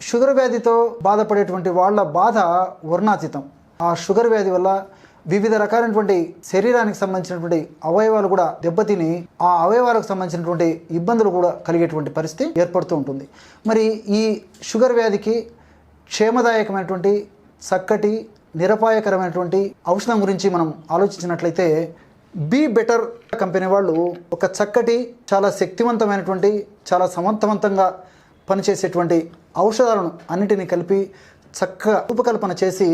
Sugar వ్యాధితో బాధపడేటువంటి వాళ్ళ బాధ వర్ణాతీతం. ఆ షుగర్ వ్యాధి వల్ల వివిధ రకాలైనటువంటి శరీరానికి సంబంధించినటువంటి అవయవాలు కూడా దెబ్బతిని ఆ అవయవాలకు సంబంధించినటువంటి ఇబ్బందులు కూడా కలిగేటువంటి పరిస్థితి ఏర్పడుతూ ఉంటుంది. మరి ఈ షుగర్ వ్యాధికి క్షేమదాయకమైనటువంటి చక్కటి నిరపాయకరమైనటువంటి ఔషధం గురించి మనం ఆలోచించినట్లయితే బీ బెటర్ కంపెనీ వాళ్ళు ఒక చక్కటి చాలా శక్తివంతమైనటువంటి చాలా సమర్థవంతంగా పనిచేసేటువంటి ఔషధాలను అన్నిటినీ కలిపి చక్కగా రూపకల్పన చేసి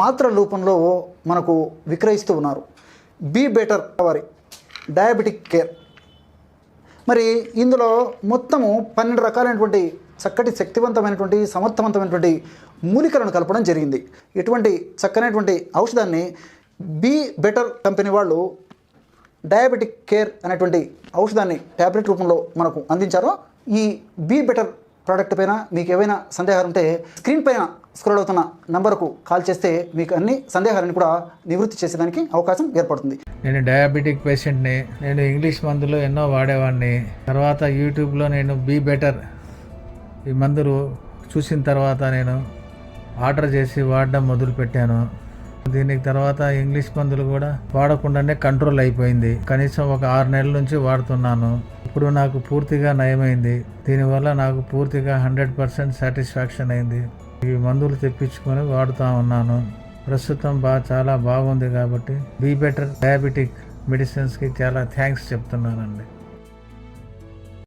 మాత్ర రూపంలో మనకు విక్రయిస్తూ ఉన్నారు. బీ బెటర్ వారి డయాబెటిక్ కేర్. మరి ఇందులో మొత్తము పన్నెండు రకాలైనటువంటి చక్కటి శక్తివంతమైనటువంటి సమర్థవంతమైనటువంటి మూలికలను కలపడం జరిగింది. ఇటువంటి చక్కనైనటువంటి ఔషధాన్ని బీ బెటర్ కంపెనీ వాళ్ళు డయాబెటిక్ కేర్ అనేటువంటి ఔషధాన్ని ట్యాబ్లెట్ రూపంలో మనకు అందించారు ఈ బీ బెటర్ ప్రోడక్ట్ పైన మీకు ఏవైనా సందేహాలు ఉంటే స్క్రీన్ పైన స్క్రోల్ అవుతున్న నంబర్కు కాల్ చేస్తే మీకు అన్ని సందేహాలను కూడా నివృత్తి చేసేదానికి అవకాశం ఏర్పడుతుంది. నేను డయాబెటిక్ పేషెంట్ని నేను ఇంగ్లీష్ మందులు ఎన్నో వాడేవాడిని. తర్వాత యూట్యూబ్లో నేను బీ బెటర్ ఈ మందులు చూసిన తర్వాత నేను ఆర్డర్ చేసి వాడడం మొదలుపెట్టాను. దీనికి తర్వాత ఇంగ్లీష్ మందులు కూడా వాడకుండానే కంట్రోల్ అయిపోయింది. కనీసం ఒక ఆరు నెలల నుంచి వాడుతున్నాను. ఇప్పుడు నాకు పూర్తిగా నయమైంది. దీనివల్ల నాకు పూర్తిగా హండ్రెడ్ పర్సెంట్ సాటిస్ఫాక్షన్ అయింది. ఈ మందులు తెప్పించుకొని వాడుతూ ఉన్నాను. ప్రస్తుతం బాగా చాలా బాగుంది కాబట్టి బీ బెటర్ డయాబెటిక్ మెడిసిన్స్కి చాలా థ్యాంక్స్ చెప్తున్నానండి.